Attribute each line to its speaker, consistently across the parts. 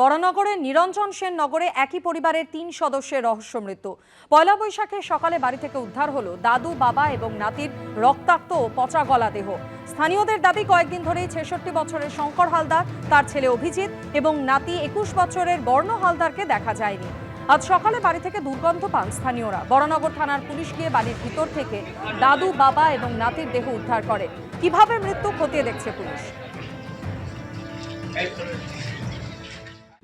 Speaker 1: বরানগরের নিরঞ্জন সেন নগরে একই পরিবারের তিন সদস্যের রহস্য মৃত্যু। পয়লা বৈশাখে সকালে বাড়ি থেকে উদ্ধার হলো দাদু, বাবা এবং নাতির রক্তাক্ত ও পচা গলা দেহ। স্থানীয়দের দাবি, কয়েকদিন ধরেই ছেষট্টি বছরের শঙ্কর হালদার, তার ছেলে অভিজিৎ এবং নাতি একুশ বছরের বর্ণ হালদারকে দেখা যায়নি। আজ সকালে বাড়ি থেকে দুর্গন্ধ পান স্থানীয়রা। বরানগর থানার পুলিশ গিয়ে বাড়ির ভিতর থেকে দাদু, বাবা এবং নাতির দেহ উদ্ধার করে। কীভাবে মৃত্যু খতিয়ে দেখছে পুলিশ?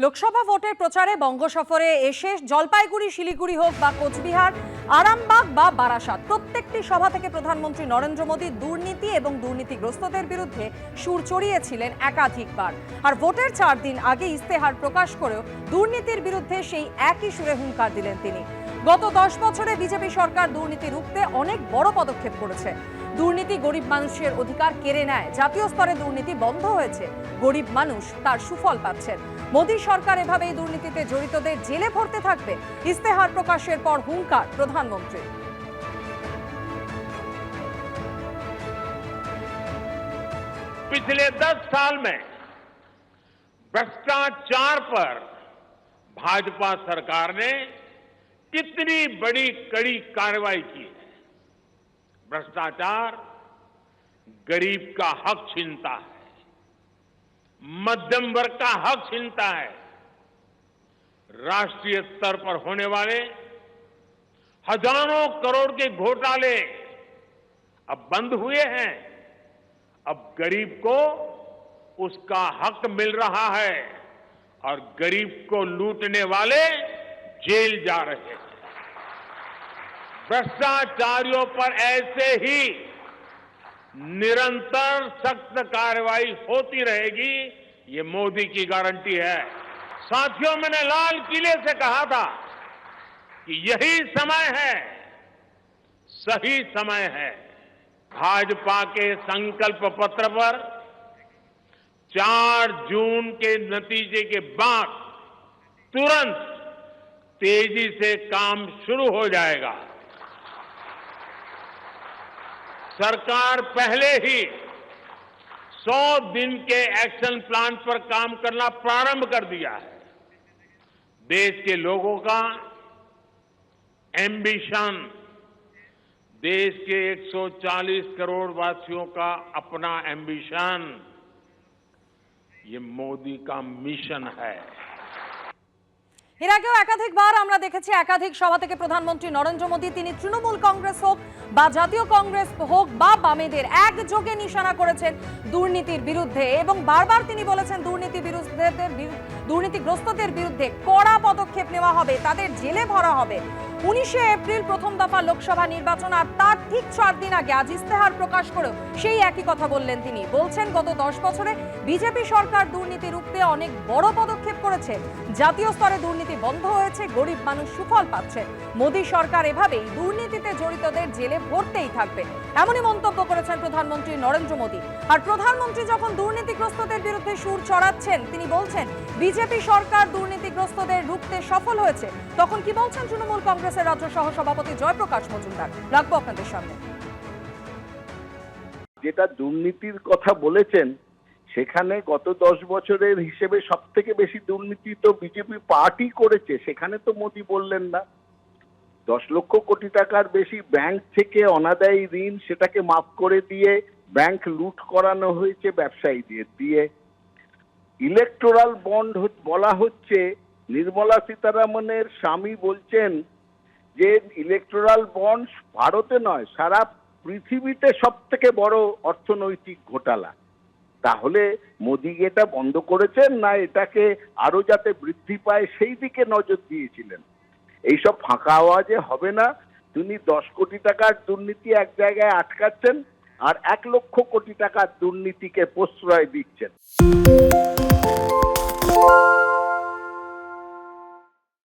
Speaker 1: লোকসভা ভোটের প্রচারে বঙ্গ সফরে এসে জলপাইগুড়ি, শিলিগুড়ি হোক বা কোচবিহার, আরামবাগ বা বারাসাত, প্রত্যেকটি সভা থেকে প্রধানমন্ত্রী নরেন্দ্র মোদী দুর্নীতি এবং দুর্নীতিগ্রস্তদের বিরুদ্ধে সুর চড়িয়েছিলেন একাধিকবার। আর ভোটের চার দিন আগে ইস্তেহার প্রকাশ করেও দুর্নীতির বিরুদ্ধে সেই একই সুরে হুঙ্কার দিলেন তিনি। গত দশ বছরে বিজেপি সরকার দুর্নীতি রুখতে অনেক বড় পদক্ষেপ করেছে। দুর্নীতি গরিব মানুষের অধিকার কেড়ে নেয় জাতীয় স্তরে দুর্নীতি বন্ধ হয়েছে গরিব মানুষ তার সুফল পাচ্ছেন মোদী সরকার এভাবেই দুর্নীতিতে জড়িতদের জেলে ভরতে থাকবে ইস্তেহার প্রকাশের পর হুঙ্কার প্রধানমন্ত্রী
Speaker 2: पिछले दस साल में भ्रष्टाचार पर भाजपा सरकार ने कितनी बड़ी कड़ी कार्रवाई की है भ्रष्टाचार गरीब का हक छीनता है, मध्यम वर्ग का हक छीनता है, राष्ट्रीय स्तर पर होने वाले हज़ारों करोड़ के घोटाले अब बंद हुए हैं। अब गरीब को उसका हक मिल रहा है और गरीब को लूटने वाले जेल जा रहे हैं। भ्रष्टाचारियों पर ऐसे ही निरंतर सख्त कार्रवाई होती रहेगी, ये मोदी की गारंटी है। साथियों, मैंने लाल किले से कहा था कि यही समय है, सही समय है, भाजपा के संकल्प पत्र पर 4 जून के नतीजे के बाद तुरंत तेज़ी से काम शुरू हो जाएगा। सरकार पहले ही 100 दिन के एक्शन प्लान पर काम करना प्रारंभ कर दिया है। देश के लोगों का एम्बिशन देश के 140 करोड़ वासियों का अपना एम्बिशन ये मोदी का मिशन है।
Speaker 1: এর আগেও একাধিকবার আমরা দেখেছি, একাধিক সভা থেকে প্রধানমন্ত্রী নরেন্দ্র মোদী, তিনি তৃণমূল কংগ্রেস হোক বা জাতীয় কংগ্রেস হোক বা বামেদের একযোগে নিশানা করেছেন দুর্নীতির বিরুদ্ধে এবং বারবার তিনি বলেছেন দুর্নীতি বিরুদ্ধেদের দুর্নীতিগ্রস্তদের বিরুদ্ধে কড়া পদক্ষেপ নেওয়া হবে, তাদের জেলে ভরা হবে। উনিশে এপ্রিল প্রথম দফা লোকসভা নির্বাচন আর তার ঠিক চার দিন আগে আজ ইস্তেহার প্রকাশ করেও সেই একই কথা বললেন তিনি। বলছেন, গত দশ বছরে বিজেপি সরকার দুর্নীতি রুখতে অনেক বড় পদক্ষেপ করেছে। জাতীয় স্তরে দুর্নীতি বন্ধ হয়েছে, গরিব মানুষ সুফল পাচ্ছে। মোদী সরকার এভাবেই দুর্নীতিতে জড়িতদের জেলে ভরতেই থাকবে। এমনই মন্তব্য করেছেন প্রধানমন্ত্রী নরেন্দ্র মোদী। আর প্রধানমন্ত্রী যখন দুর্নীতিগ্রস্তদের বিরুদ্ধে সুর চড়াচ্ছেন, তিনি বলছেন, বিজেপি সরকার দুর্নীতিগ্রস্তদের রুখতে সফল হয়েছে। তখন কি বলছেন তৃণমূল কংগ্রেসের রাজ্য সহ সভাপতি জয়প্রকাশ মজুমদার? রাখব আপনাদের সামনে।
Speaker 3: যেটা দুর্নীতির কথা বলেছেন সেখানে গত দশ বছরের হিসেবে সব থেকে বেশি দুর্নীতি তো বিজেপি পার্টি করেছে, সেখানে তো মোদি বললেন না। দশ লক্ষ কোটি টাকার বেশি ব্যাংক থেকে অনাদায়ী ঋণ সেটাকে মাফ করে দিয়ে ব্যাংক লুট করানো হয়েছে ব্যবসায়ীদের দিয়ে। ইলেকটোরাল বন্ড বলা হচ্ছে, নির্মলা সীতারামনের স্বামী বলছেন যে ইলেকটোরাল বন্ড ভারতে নয়, সারা পৃথিবীতে সব থেকে বড় অর্থনৈতিক ঘোটালা। তাহলে মোদি এটা বন্ধ করেছেন না এটাকে আরও যাতে বৃদ্ধি পায় সেই দিকে নজর দিয়েছিলেন। এইসব ফাঁকা আওয়াজে হবে না। তিনি দশ কোটি টাকার দুর্নীতি এক জায়গায় আটকাচ্ছেন আর এক লক্ষ কোটি টাকার দুর্নীতিকে প্রশ্রয় দিচ্ছেন।